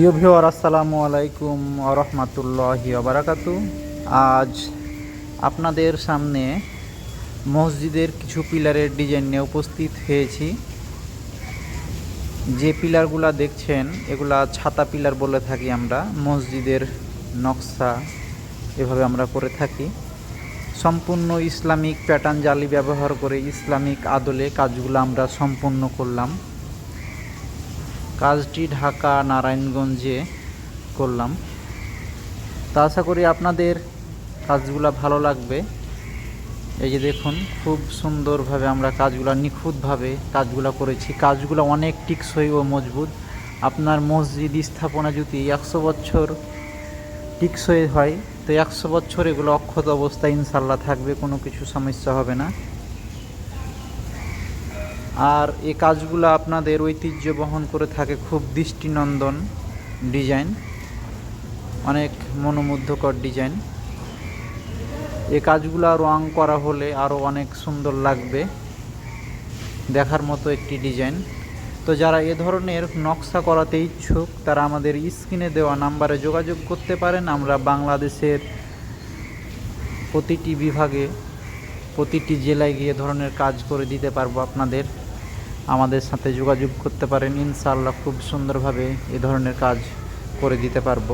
প্রিয় ভিওয়ার আসসালামু আলাইকুম রহমতুল্লাহি বারাকাতু। আজ আপনাদের সামনে মসজিদের কিছু পিলারের ডিজাইন নিয়ে উপস্থিত হয়েছি। যে পিলারগুলা দেখছেন, এগুলা ছাতা পিলার বলে থাকি আমরা। মসজিদের নকশা এভাবে আমরা করে থাকি। সম্পূর্ণ ইসলামিক প্যাটার্ন জালি ব্যবহার করে ইসলামিক আদলে কাজগুলো আমরা সম্পূর্ণ করলাম। কাজটি ঢাকা নারায়ণগঞ্জে করলাম। তা আশা করি আপনাদের কাজগুলো ভালো লাগবে। এই যে দেখুন, খুব সুন্দরভাবে আমরা কাজগুলো নিখুঁতভাবে কাজগুলো করেছি। কাজগুলো অনেক টিকসই ও মজবুত। আপনার মসজিদ স্থাপনা যদি একশো বছর টিকসই হয়, তো একশো বছর এগুলো অক্ষত অবস্থায় ইনশাল্লাহ থাকবে, কোনো কিছু সমস্যা হবে না। আর এই কাজগুলো আপনাদের ঐতিহ্য বহন করে থাকে খুব দৃষ্টিনন্দন ডিজাইন, অনেক মনোমুগ্ধকর ডিজাইন। এই কাজগুলো রং করা হলে আরও অনেক সুন্দর লাগবে দেখার মতো একটি ডিজাইন। তো যারা এ ধরনের নকশা করাতে ইচ্ছুক, তারা আমাদের স্ক্রিনে দেওয়া নাম্বারে যোগাযোগ করতে পারেন। আমরা বাংলাদেশের প্রতিটি বিভাগে, প্রতিটি জেলায় গিয়ে ধরনের কাজ করে দিতে পারব আপনাদের। আমাদের সাথে যোগাযোগ করতে পারেন। ইনশাআল্লাহ খুব সুন্দরভাবে এ ধরনের কাজ করে দিতে পারব।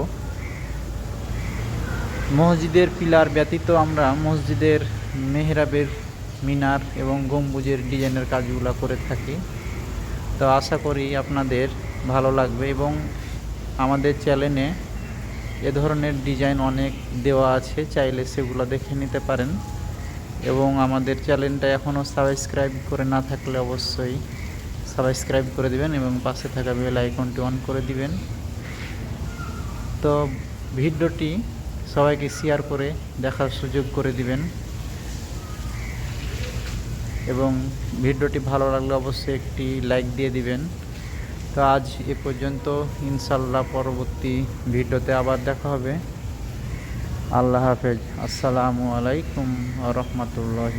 মসজিদের পিলার ব্যতীত আমরা মসজিদের মেহরাবের মিনার এবং গম্বুজের ডিজাইনের কাজগুলো করে থাকি। তো আশা করি আপনাদের ভালো লাগবে এবং আমাদের চ্যানেলে এ ধরনের ডিজাইন অনেক দেওয়া আছে, চাইলে সেগুলো দেখে নিতে পারেন। এবং আমাদের চ্যানেলটা এখনও সাবস্ক্রাইব করে না থাকলে অবশ্যই সাবস্ক্রাইব করে দিবেন এবং পাশে থাকা বেল আইকনটি অন করে দিবেন। তো ভিডিওটি সবাইকে শেয়ার করে দেখার সুযোগ করে দিবেন। এবং ভিডিওটি ভালো লাগলে অবশ্যই একটি লাইক দিয়ে দিবেন। তো আজ এ পর্যন্ত ইনশাল্লাহ পরবর্তী ভিডিওতে আবার দেখা হবে। আল্লাহ হাফেজ। আসসালামু আলাইকুম রহমতুল্লাহ